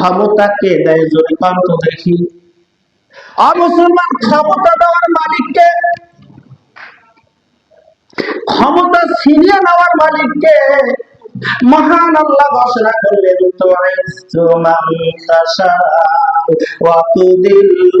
ক্ষমতা কে দেয় যদি দেখি। অমুসলমান ক্ষমতা দেওয়ার মালিককে, ক্ষমতা ছিনিয়ে নেওয়ার মালিককে মহান আল্লাহ ঘোষণা করলেন তুইজ্জু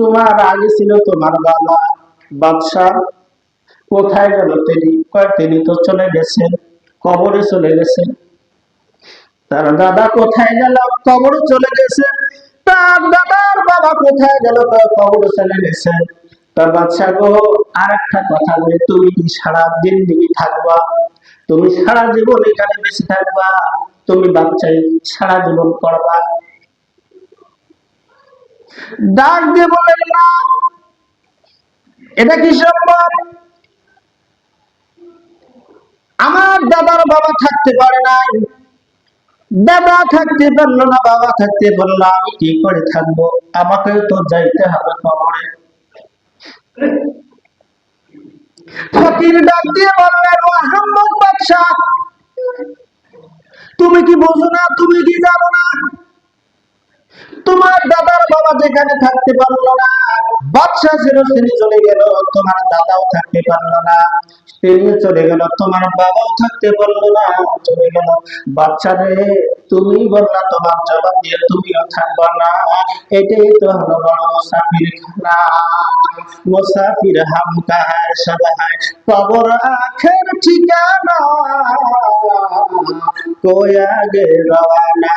তোমার আগে ছিল তোমার বাবা। বাদশা কোথায় গেল তিনি? কয়, তিনি তো চলে গেছেন, কবরে চলে গেছেন। তার দাদা কোথায় গেল? কবরে চলে গেছে তার দাদার বাবা কোথায় গেল? কবরে চলে গেছে তার বাচ্চা গো আর একটা কথা বলে, তুমি কি সারা জিন্দিগি থাকবা? তুমি সারা জীবন এখানে বেঁচে থাকবা? তুমি বাচ্চাই সারা জীবন করবা ডাক দিয়ে বলেন না। এটা কি সম্ভব? আমার দাদার বাবা থাকতে পারে নাই। দাদা থাকতে পারল না, বাবা থাকতে পারল আমি কি করে থাকব? আমাকে তো যাইতে হবে কবরে। ফকির ডাক দিয়ে বললেন মোহাম্মদ বাদশাহ, তুমি কি বোঝো না? তুমি কি জানো না? তোমার দাদার বাবা যেখানে থাকতে পারল না, বাদশাহ তিনি চলে গেল, তোমার দাদাও থাকতে পারল না। তিনি চলে গেল, তোমার বাবাও থাকতে পারল না, চলে গেল। বাচ্চা রে, তুমি বললা তোমার জবাব দিয়ে তুমিও থাকবা না। এটাই তো হলো বড় মুসাফির খানা। মুসাফির হাম কাহার সব হায় কবর আখের ঠিকানা। কোই আগে রওনা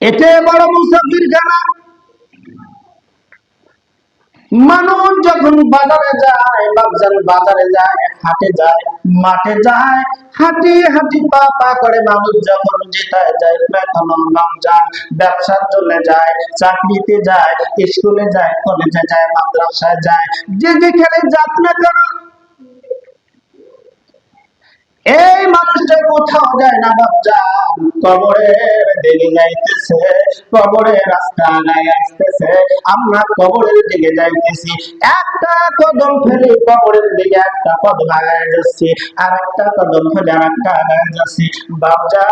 এটা বড় মুসাফির খানা মানুষ যখন বাজারে যায়, বাজার, বাজারে যায়, হাটে যায়, মাঠে যায়, হাঁটি হাঁটি পা পা করে মানুষ যখন যেটায় যায় বেতন যায় ব্যবসার জন্য যায়, চাকরিতে যায়, স্কুলে যায়, কলেজে যায়, মাদ্রাসায় যায়, যে যেখানে যাক না কেন এই মানুষটা কোথাও যায় না বাচ্চা। কবরের দিকে যাইতেছে কবরের রাস্তা গায়ে আসতেছে। আমরা কবরের দিকে যাইতেছি। একটা কদম ফেলে কবরের দিকে একটা কদম আগায় যাচ্ছি আর একটা কদম ফেলে আর একটা আগায় যাচ্ছি। বাচ্চা,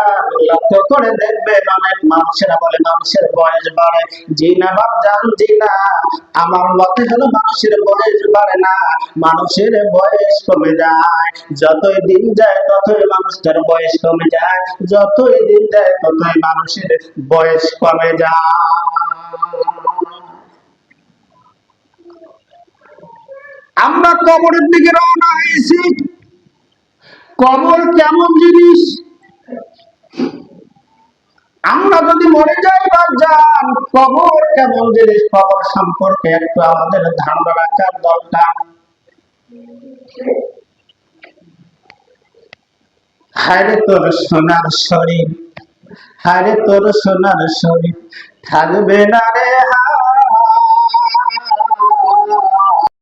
লক্ষ্য করে দেখবেন অনেক মানুষেরা বলে, মানুষের বয়স বাড়ে। জি না বাপজান জি না। আমার মতে হলো মানুষের বয়স বাড়ে না, মানুষের বয়স কমে যায়। যতই দিন যায় ততই মানুষটার বয়স কমে যায়, যতই দিন যায়, ততই মানুষের বয়স কমে যায়। আমরা কবরের দিকে রওনা হয়েছি। কবর কেমন জিনিস? আমরা যদি মরে যাই বা যান, কবর কেমন জিনিস? কবর সম্পর্কে একটু আমাদের ধারণা রাখার দরকার। হায়রে তোর সোনার শরীর হায়রে তোর সোনার শরীর থাকবে না রে